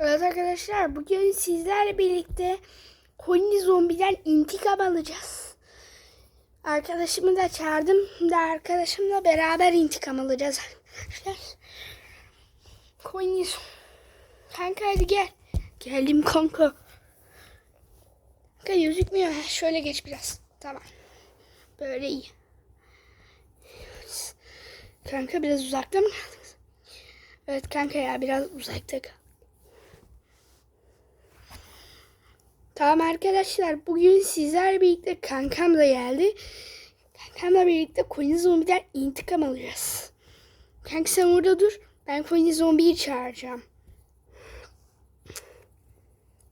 Evet arkadaşlar bugün sizlerle birlikte Koni zombiden intikam alacağız. Arkadaşımı da çağırdım da arkadaşımla beraber intikam alacağız arkadaşlar. Koni Kanka hadi gel. Geldim kanka. Kanka gözükmüyor. Şöyle geç biraz. Tamam. Böyle iyi. Kanka biraz uzakta mı kaldınız? Evet kanka ya biraz uzakta kal. Tamam arkadaşlar bugün sizler birlikte kankam da geldi. Kankamla birlikte Koni Zombi'den intikam alacağız. Kanka sen orada dur. Ben Koni Zombi'yi çağıracağım.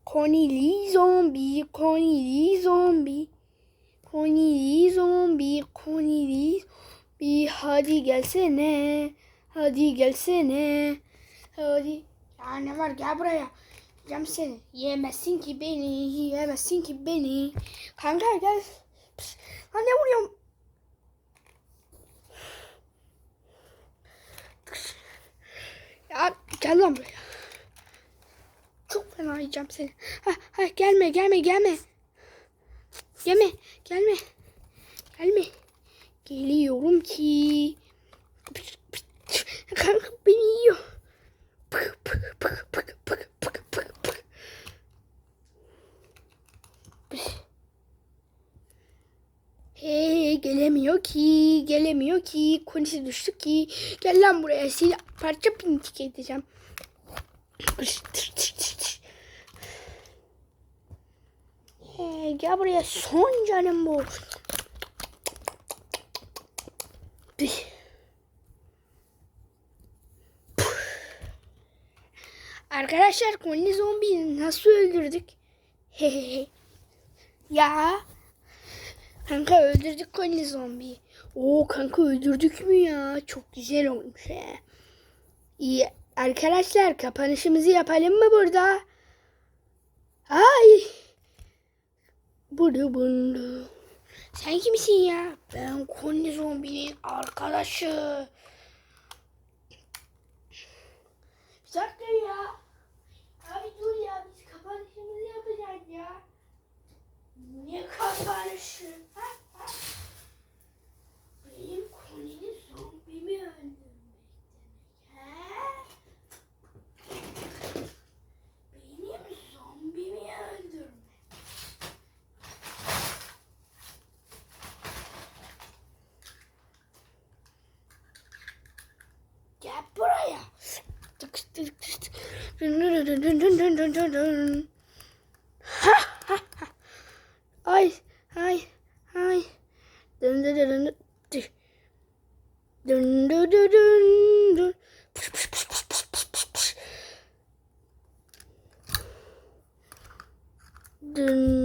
Konili zombi, konili zombi. Konili zombi, konili zombi. Hadi gelsene. Hadi gelsene. Hadi. Ya ne var gel buraya. Yiyeceğim seni. Yiyemezsin ki beni. Yiyemezsin ki beni. Kanka gel. Pişt. Lan ne vuruyorsun? Ya gel lan buraya. Çok fena yiyeceğim seni. Ha, ha, gelme gelme gelme. Gelme gelme. Gelme. Geliyorum ki. Kanka Gelemiyor ki gelemiyor ki konisi düştü ki gel lan buraya seni parça pintik edeceğim. Hey, gel buraya son canım bu. Arkadaşlar Conny zombiyi nasıl öldürdük? ya. Kanka öldürdük Conny zombiyi. Oo kanka öldürdük mü ya? Çok güzel olmuş he. İyi. Arkadaşlar kapanışımızı yapalım mı burada? Ay. Bunu bunu. Sen kimsin ya? Ben Conny zombinin arkadaşı. Bir dakika ya. Ha ha ha! Dun dun dun dun dun dun dun dun dun. Dun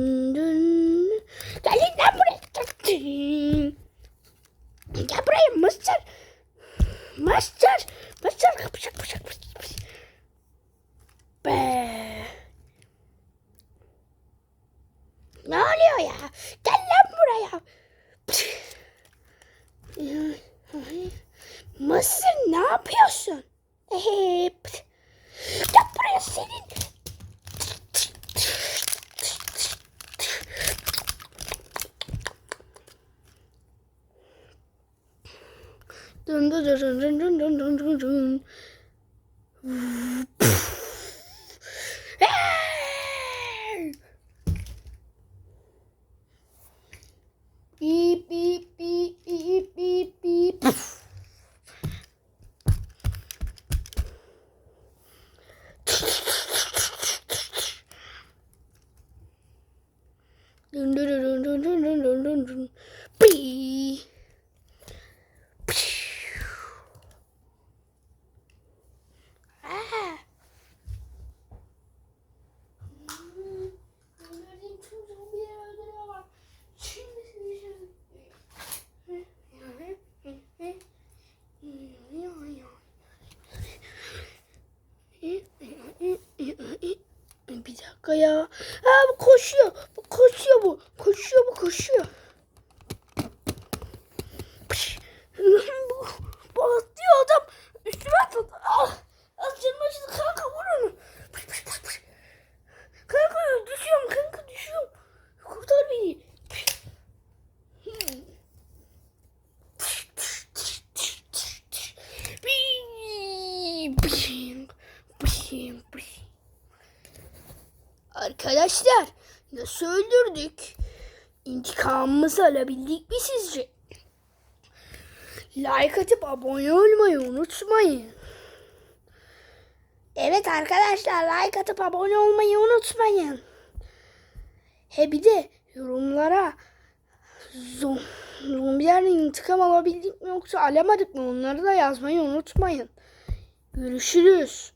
삐삐삐삐삐삐 삐 哎呀？啊，可惜，不可惜，不可惜，不可惜。不可惜 Arkadaşlar nasıl öldürdük? İntikamımızı alabildik mi sizce? Like atıp abone olmayı unutmayın. Evet arkadaşlar like atıp abone olmayı unutmayın. He bir de yorumlara zom zombilerden intikam alabildik mi yoksa alamadık mı onları da yazmayı unutmayın. Görüşürüz.